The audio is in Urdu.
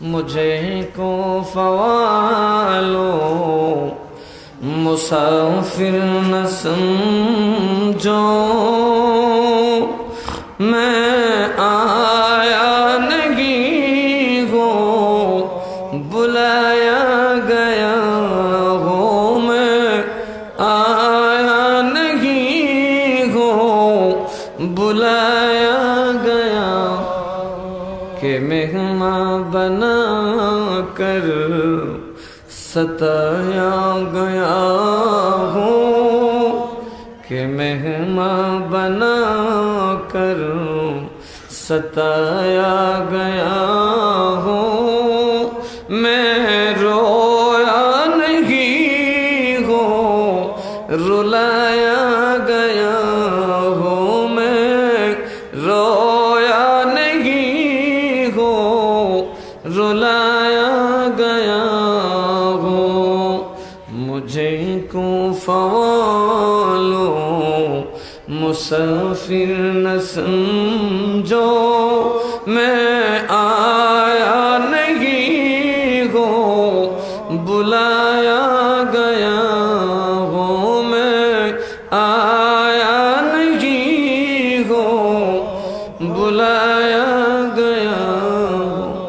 مجھے کو فوالو مسافر نہ سمجھو۔ میں آیا نہیں ہوں بلایا گیا ہوں میں آیا نہیں ہوں بلایا گیا۔ کہ مہمان بنا کر ستایا گیا ہوں۔ کہ مہمان بنا کر ستایا گیا ہوں۔ میں رویا نہیں ہوں، رلایا گیا ہوں۔ میں رویا رلایا گیا ہو مجھے کو فوالو مسافر نہ سمجھو، میں آیا نہیں ہو بلایا گیا ہو میں آیا نہیں ہو بلایا گیا